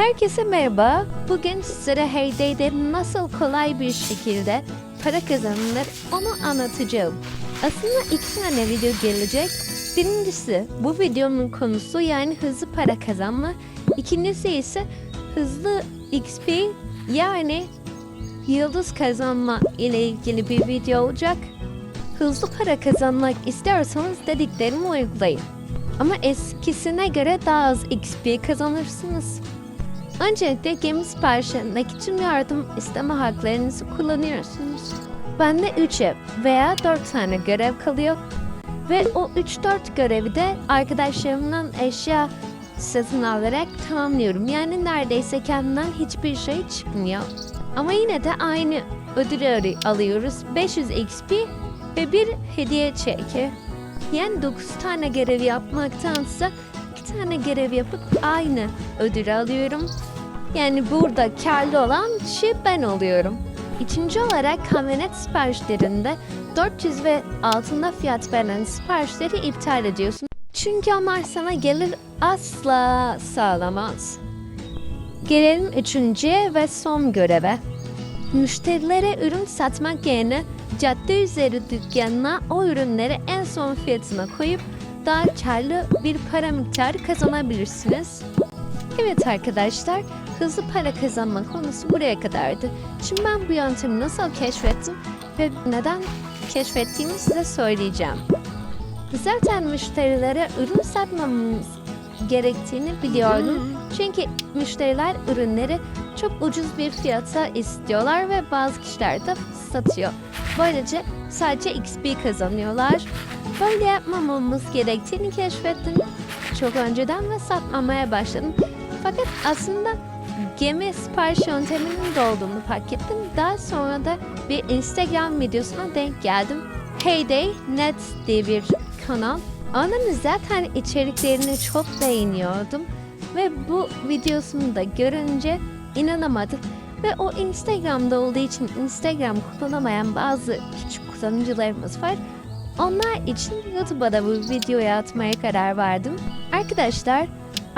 Herkese merhaba. Bugün size Heyday'de nasıl kolay bir şekilde para kazanılır onu anlatacağım. Aslında iki tane video gelecek. Birincisi bu videonun konusu yani hızlı para kazanma. İkincisi ise hızlı XP yani yıldız kazanma ile ilgili bir video olacak. Hızlı para kazanmak istiyorsanız dediklerimi uygulayın. Ama eskisine göre daha az XP kazanırsınız. Öncelikle gemi siparişindeki tüm yardım isteme haklarınızı kullanıyorsunuz. Bende 3 ev veya 4 tane görev kalıyor. Ve o 3-4 görevi de arkadaşlarımdan eşya satın alarak tamamlıyorum. Yani neredeyse kendimden hiçbir şey çıkmıyor. Ama yine de aynı ödülü alıyoruz. 500 XP ve bir hediye çeki. Yani 9 tane görev yapmaktansa 2 tane görev yapıp aynı ödülü alıyorum. Yani burada karlı olan kişi ben oluyorum. İkinci olarak kamyonet siparişlerinde 400 ve altında fiyat veren siparişleri iptal ediyorsun. Çünkü onlar sana gelir asla sağlamaz. Gelelim üçüncüye ve son göreve. Müşterilere ürün satmak yerine cadde üzeri dükkanına o ürünleri en son fiyatına koyup daha karlı bir para miktarı kazanabilirsiniz. Evet arkadaşlar, hızlı para kazanma konusu buraya kadardı. Şimdi ben bu yöntemi nasıl keşfettim ve neden keşfettiğimi size söyleyeceğim. Zaten müşterilere ürün satmamız gerektiğini biliyordum. Çünkü müşteriler ürünleri çok ucuz bir fiyata istiyorlar ve bazı kişiler de satıyor. Böylece sadece XP kazanıyorlar. Böyle yapmamamız gerektiğini keşfettim. Çok önceden ve satmamaya başladım. Fakat aslında gemi sipariş yönteminin de olduğunu fark ettim. Daha sonra da bir Instagram videosuna denk geldim. Heyday Net diye bir kanal. Onun zaten içeriklerini çok beğeniyordum. Ve bu videosunu da görünce inanamadım. Ve o Instagram'da olduğu için Instagram kullanamayan bazı küçük kullanıcılarımız var. Onlar için YouTube'a da bu videoyu atmaya karar verdim. Arkadaşlar,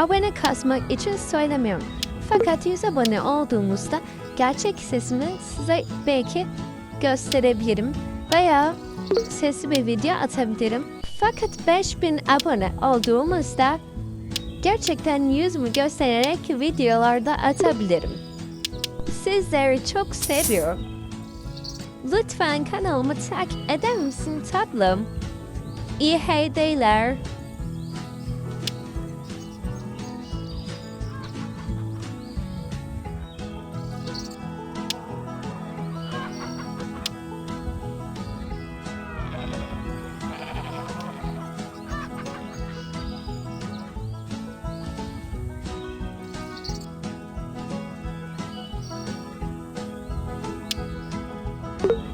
abone kasmak için söylemiyorum. Fakat 100 abone olduğumuzda gerçek sesimi size belki gösterebilirim veya sesli bir video atabilirim. Fakat 5000 abone olduğumuzda gerçekten yüzümü göstererek videolarda atabilirim. Sizleri çok seviyorum. Lütfen kanalımı takip eder misin tatlım? İyi heydeler. you.